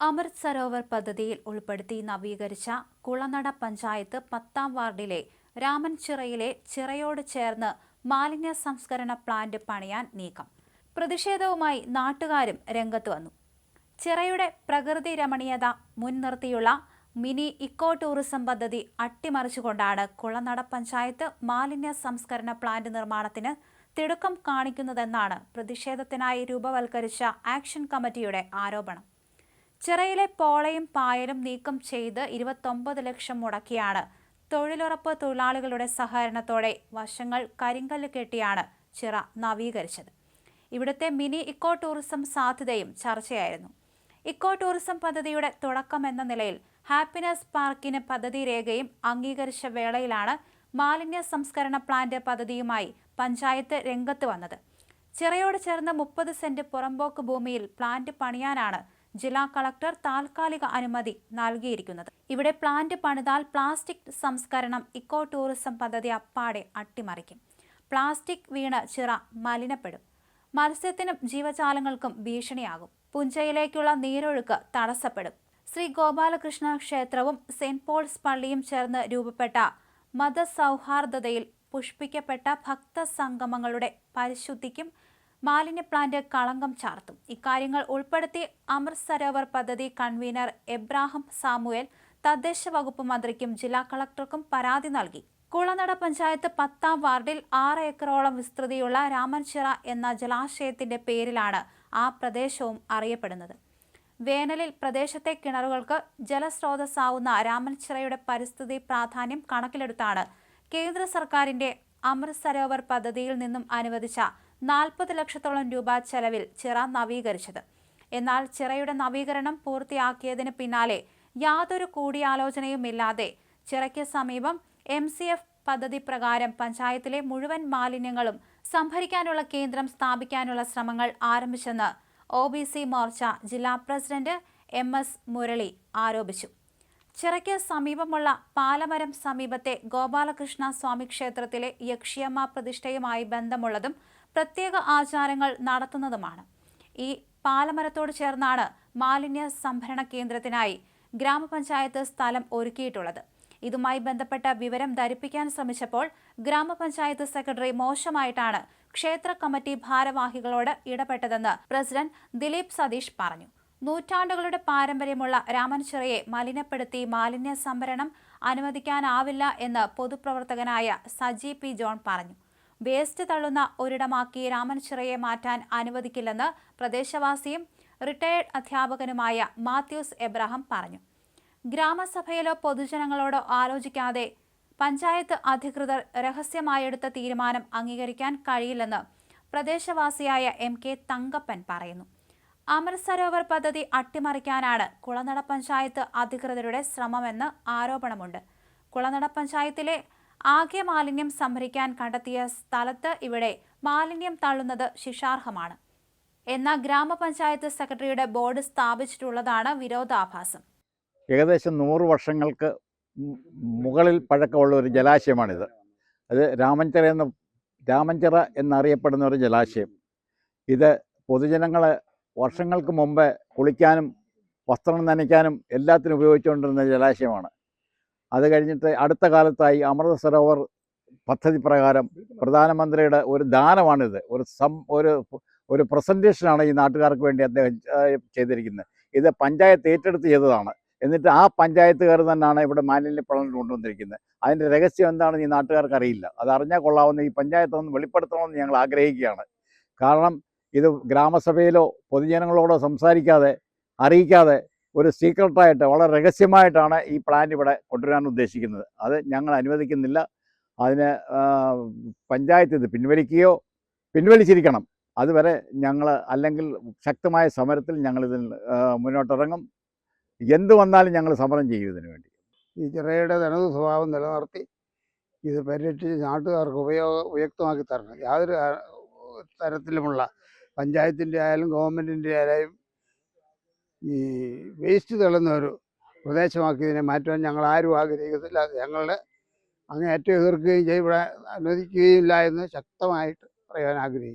അമൃത് സരോവർ പദ്ധതിയിൽ ഉൾപ്പെടുത്തി നവീകരിച്ച കുളനട പഞ്ചായത്ത് പത്താം വാർഡിലെ രാമൻ ചിറയിലെ ചിറയോട് ചേർന്ന് മാലിന്യ സംസ്കരണ പ്ലാന്റ് പണിയാൻ നീക്കം. പ്രതിഷേധവുമായി നാട്ടുകാരും രംഗത്ത് വന്നു. ചിറയുടെ പ്രകൃതി രമണീയത മുൻനിർത്തിയുള്ള മിനി ഇക്കോ ടൂറിസം പദ്ധതി അട്ടിമറിച്ചുകൊണ്ടാണ് കുളനട പഞ്ചായത്ത് മാലിന്യ സംസ്കരണ പ്ലാന്റ് നിർമ്മാണത്തിന് തിടുക്കം കാണിക്കുന്നതെന്നാണ് പ്രതിഷേധത്തിനായി രൂപവൽക്കരിച്ച ആക്ഷൻ കമ്മിറ്റിയുടെ ആരോപണം. ചിറയിലെ പോളയും പായലും നീക്കം ചെയ്ത് ഇരുപത്തൊമ്പത് ലക്ഷം മുടക്കിയാണ്. തൊഴിലുറപ്പ് തൊഴിലാളികളുടെ സഹകരണത്തോടെ വശങ്ങൾ കരിങ്കല്ല് കെട്ടിയാണ് ചിറ നവീകരിച്ചത്. ഇവിടുത്തെ മിനി ഇക്കോ ടൂറിസം സാധ്യതയും ചർച്ചയായിരുന്നു. ഇക്കോ ടൂറിസം പദ്ധതിയുടെ തുടക്കം എന്ന നിലയിൽ ഹാപ്പിനെസ് പാർക്കിന് പദ്ധതി രേഖയും അംഗീകരിച്ച വേളയിലാണ് മാലിന്യ സംസ്കരണ പ്ലാന്റ് പദ്ധതിയുമായി പഞ്ചായത്ത് രംഗത്ത് വന്നത്. ചിറയോട് ചേർന്ന് മുപ്പത് സെന്റ് പുറമ്പോക്ക് ഭൂമിയിൽ പ്ലാന്റ് പണിയാനാണ് ജില്ലാ കളക്ടർ താൽക്കാലിക അനുമതി നൽകിയിരിക്കുന്നത്. ഇവിടെ പ്ലാന്റ് പണിതാൽ പ്ലാസ്റ്റിക് സംസ്കരണം ഇക്കോ ടൂറിസം പദ്ധതി അപ്പാടെ അട്ടിമറിക്കും. പ്ലാസ്റ്റിക് വീണ ചിറ മലിനപ്പെടും. മത്സ്യത്തിനും ജീവജാലങ്ങൾക്കും ഭീഷണിയാകും. പുഞ്ചയിലേക്കുള്ള നീരൊഴുക്ക് തടസ്സപ്പെടും. ശ്രീ ഗോപാലകൃഷ്ണ ക്ഷേത്രവും സെന്റ് പോൾസ് പള്ളിയും ചേർന്ന് രൂപപ്പെട്ട മതസൗഹാർദ്ദതയിൽ പുഷ്പിക്കപ്പെട്ട ഭക്തസംഗമങ്ങളുടെ പരിശുദ്ധിക്കും മാലിന്യ പ്ലാന്റ് കളങ്കം ചാർത്തും. ഇക്കാര്യങ്ങൾ ഉൾപ്പെടുത്തി അമൃത് സരോവർ പദ്ധതി കൺവീനർ എബ്രാഹിം സാമുവേൽ തദ്ദേശ വകുപ്പ് മന്ത്രിക്കും ജില്ലാ കളക്ടർക്കും പരാതി നൽകി. കുളനട പഞ്ചായത്ത് പത്താം വാർഡിൽ ആറ് ഏക്കറോളം വിസ്തൃതിയുള്ള രാമൻചിറ എന്ന ജലാശയത്തിന്റെ പേരിലാണ് ആ പ്രദേശവും അറിയപ്പെടുന്നത്. വേനലിൽ പ്രദേശത്തെ കിണറുകൾക്ക് ജലസ്രോതസ്സാവുന്ന രാമൻചിറയുടെ പരിസ്ഥിതി പ്രാധാന്യം കണക്കിലെടുത്താണ് കേന്ദ്ര സർക്കാരിന്റെ അമൃത് സരോവർ പദ്ധതിയിൽ നിന്നും അനുവദിച്ച നാൽപ്പത് ലക്ഷത്തോളം രൂപ ചെലവിൽ ചിറ നവീകരിച്ചത്. എന്നാൽ ചിറയുടെ നവീകരണം പൂർത്തിയാക്കിയതിന് പിന്നാലെ യാതൊരു കൂടിയാലോചനയുമില്ലാതെ ചിറയ്ക്ക് സമീപം എം സി എഫ് പദ്ധതി പ്രകാരം പഞ്ചായത്തിലെ മുഴുവൻ മാലിന്യങ്ങളും സംഭരിക്കാനുള്ള കേന്ദ്രം സ്ഥാപിക്കാനുള്ള ശ്രമങ്ങൾ ആരംഭിച്ചെന്ന് ഒ ബി സി മോർച്ച ജില്ലാ പ്രസിഡന്റ് എം എസ് മുരളി ആരോപിച്ചു. ചിറയ്ക്ക് സമീപമുള്ള പാലമരം സമീപത്തെ ഗോപാലകൃഷ്ണ സ്വാമി ക്ഷേത്രത്തിലെ യക്ഷിയമ്മ പ്രതിഷ്ഠയുമായി ബന്ധമുള്ളതും പ്രത്യേക ആചാരങ്ങൾ നടത്തുന്നതുമാണ്. ഈ പാലമരത്തോട് ചേർന്നാണ് മാലിന്യ സംഭരണ കേന്ദ്രത്തിനായി ഗ്രാമപഞ്ചായത്ത് സ്ഥലം ഒരുക്കിയിട്ടുള്ളത്. ഇതുമായി ബന്ധപ്പെട്ട വിവരം ധരിപ്പിക്കാൻ ശ്രമിച്ചപ്പോൾ ഗ്രാമപഞ്ചായത്ത് സെക്രട്ടറി മോശമായിട്ടാണ് ക്ഷേത്ര കമ്മിറ്റി ഭാരവാഹികളോട് ഇടപെട്ടതെന്ന് പ്രസിഡന്റ് ദിലീപ് സതീഷ് പറഞ്ഞു. നൂറ്റാണ്ടുകളുടെ പാരമ്പര്യമുള്ള രാമൻചിറയെ മലിനപ്പെടുത്തി മാലിന്യ സംഭരണം അനുവദിക്കാനാവില്ല എന്ന് പൊതുപ്രവർത്തകനായ സജി പി ജോൺ പറഞ്ഞു. വേസ്റ്റ് തള്ളുന്ന ഒരിടമാക്കി രാമൻചിറയെ മാറ്റാൻ അനുവദിക്കില്ലെന്ന് പ്രദേശവാസിയും റിട്ടയേർഡ് അധ്യാപകനുമായ മാത്യൂസ് എബ്രഹാം പറഞ്ഞു. ഗ്രാമസഭയിലോ പൊതുജനങ്ങളോടോ ആലോചിക്കാതെ പഞ്ചായത്ത് അധികൃതർ രഹസ്യമായെടുത്ത തീരുമാനം അംഗീകരിക്കാൻ കഴിയില്ലെന്ന് പ്രദേശവാസിയായ എം കെ തങ്കപ്പൻ പറയുന്നു. അമൃത് സരോവർ പദ്ധതി അട്ടിമറിക്കാനാണ് കുളനട പഞ്ചായത്ത് അധികൃതരുടെ ശ്രമമെന്ന് ആരോപണമുണ്ട്. കുളനട പഞ്ചായത്തിലെ ആകെ മാലിന്യം സംഭരിക്കാൻ കണ്ടെത്തിയ സ്ഥലത്ത് ഇവിടെ മാലിന്യം തള്ളുന്നത് ശിക്ഷാർഹമാണ്. എന്നാൽ ഗ്രാമപഞ്ചായത്ത് സെക്രട്ടറിയുടെ ബോർഡ് സ്ഥാപിച്ചിട്ടുള്ളതാണ് വിരോധാഭാസം. ഏകദേശം നൂറ് വർഷങ്ങൾക്ക് മുകളിൽ പഴക്കമുള്ള ഒരു ജലാശയമാണിത്. അത് രാമഞ്ചിറ എന്ന രാമഞ്ചിറ എന്നറിയപ്പെടുന്ന ഒരു ജലാശയം. ഇത് പൊതുജനങ്ങൾ വർഷങ്ങൾക്ക് മുമ്പ് കുളിക്കാനും വസ്ത്രം നനയ്ക്കാനും എല്ലാത്തിനും ഉപയോഗിച്ചുകൊണ്ടിരുന്ന ജലാശയമാണ്. അത് കഴിഞ്ഞിട്ട് അടുത്ത കാലത്തായി അമൃത സരോവർ പദ്ധതി പ്രകാരം പ്രധാനമന്ത്രിയുടെ ഒരു ദാനമാണിത്. ഒരു സം ഒരു ഒരു പ്രസന്റേഷനാണ് ഈ നാട്ടുകാർക്ക് വേണ്ടി അദ്ദേഹം ചെയ്തിരിക്കുന്നത്. ഇത് പഞ്ചായത്ത് ഏറ്റെടുത്ത് ചെയ്തതാണ്. എന്നിട്ട് ആ പഞ്ചായത്തുകാർ തന്നെയാണ് ഇവിടെ മാലിന്യ കൊണ്ടുവന്നിരിക്കുന്നത്. അതിന്റെ രഹസ്യം എന്താണെന്ന് ഈ നാട്ടുകാർക്ക് അറിയില്ല. അത് അറിഞ്ഞാൽ കൊള്ളാവുന്ന ഈ പഞ്ചായത്ത് ഒന്ന് വെളിപ്പെടുത്തണമെന്ന് ഞങ്ങൾ ആഗ്രഹിക്കുകയാണ്. കാരണം ഇത് ഗ്രാമസഭയിലോ പൊതുജനങ്ങളോടോ സംസാരിക്കാതെ അറിയിക്കാതെ ഒരു സീക്രട്ടായിട്ട് വളരെ രഹസ്യമായിട്ടാണ് ഈ പ്ലാൻ ഇവിടെ കൊണ്ടുവരാൻ ഉദ്ദേശിക്കുന്നത്. അത് ഞങ്ങൾ അനുവദിക്കുന്നില്ല. അതിന് പഞ്ചായത്ത് ഇത് പിൻവലിക്കുകയോ പിൻവലിച്ചിരിക്കണം. അതുവരെ ഞങ്ങൾ അല്ലെങ്കിൽ ശക്തമായ സമരത്തിൽ ഞങ്ങളിതിൽ മുന്നോട്ടിറങ്ങും. എന്ത് വന്നാലും ഞങ്ങൾ സമരം ചെയ്യും ഇതിനു വേണ്ടി. ഈ ചിറയുടെ തനത് സ്വഭാവം നിലനിർത്തി ഇത് പരിരക്ഷിച്ച് നാട്ടുകാർക്ക് ഉപയോഗ ഉപയുക്തമാക്കി തരണം. യാതൊരു തരത്തിലുമുള്ള പഞ്ചായത്തിന്റെ ആയാലും ഗവൺമെന്റിന്റെ ആയാലും ഈ വേസ്റ്റ് തള്ളുന്ന ഒരു പ്രദേശമാക്കി ഇതിനെ മാറ്റുവാൻ ഞങ്ങൾ ആരും ആഗ്രഹിക്കത്തില്ല. ഞങ്ങളുടെ അങ്ങേയറ്റം എതിർക്കുകയും ചെയ്യും ഇവിടെ അനുവദിക്കുകയില്ല എന്ന് ശക്തമായിട്ട് പറയാൻ ആഗ്രഹിക്കുന്നു.